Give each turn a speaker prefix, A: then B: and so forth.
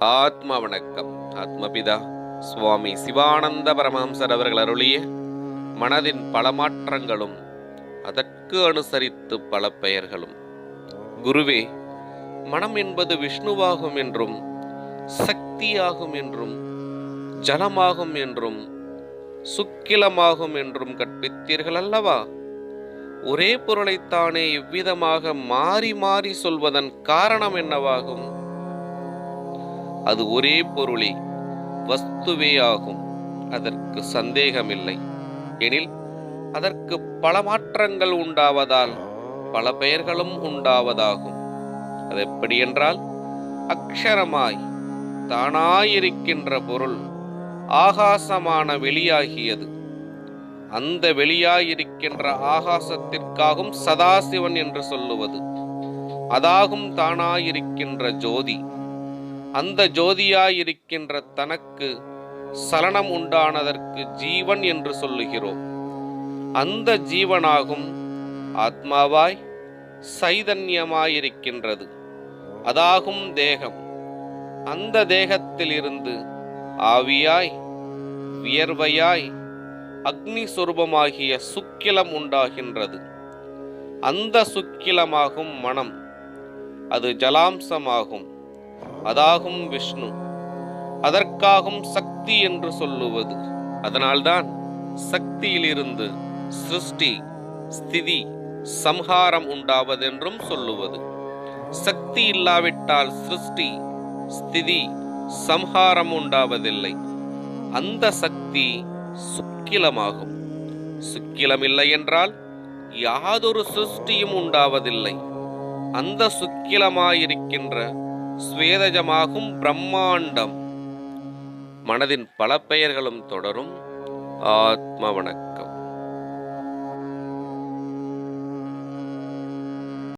A: ஆத்ம வணக்கம் ஆத்மபிதா சுவாமி சிவானந்த பரமஹம்சர் அவர்கள் அருளிய மனதின் பல மாற்றங்களும் அதற்கு அனுசரித்து பல பெயர்களும். குருவே மனம் என்பது விஷ்ணுவாகும் என்றும் சக்தியாகும் என்றும் ஜலமாகும் என்றும் சுக்கிலமாகும் என்றும் கற்பித்தீர்கள் அல்லவா? ஒரே பொருளைத்தானே இவ்விதமாக மாறி மாறி சொல்வதன் காரணம் என்னவாகும்? அது ஒரே பொருளே வஸ்துவே ஆகும் அதற்கு சந்தேகமில்லை. எனில் அதற்கு பல மாற்றங்கள் உண்டாவதால் பல பெயர்களும் உண்டாவதாகும். அது எப்படி என்றால் அக்ஷரமாய் தானாயிருக்கின்ற பொருள் ஆகாசமான வெளியாகியது. அந்த வெளியாயிருக்கின்ற ஆகாசத்திற்காகும் சதாசிவன் என்று சொல்லுவது. அதாகும் தானாயிருக்கின்ற ஜோதி. அந்த ஜோதியாயிருக்கின்ற தனக்கு சலனம் உண்டானதற்கு ஜீவன் என்று சொல்லுகிறோம். அந்த ஜீவனாகும் ஆத்மாவாய் சைதன்யமாயிருக்கின்றது. அதாகும் தேகம். அந்த தேகத்திலிருந்து ஆவியாய் வியர்வையாய் அக்னி சொரூபமாகிய சுக்கிலம் உண்டாகின்றது. அந்த சுக்கிலமாகும் மனம். அது ஜலாம்சமாகும். அதாகும் விஷ்ணு. அதற்காகும் சக்தி என்று சொல்லுவது. அதனால்தான் சக்தியிலிருந்து சிருஷ்டி ஸ்திதி சம்ஹாரம் உண்டாவதென்றும் சொல்லுவது. சக்தி இல்லாவிட்டால் சிருஷ்டி ஸ்திதி சம்ஹாரம் உண்டாவதில்லை. அந்த சக்தி சுக்கிலமாகும். சுக்கிலம் இல்லை என்றால் யாதொரு சிருஷ்டியும் உண்டாவதில்லை. அந்த சுக்கிலமாயிருக்கின்ற ஸ்வேதஜமாகும் பிரம்மாண்டம். மனதின் பல பெயர்களும் தொடரும். ஆத்ம வணக்கம்.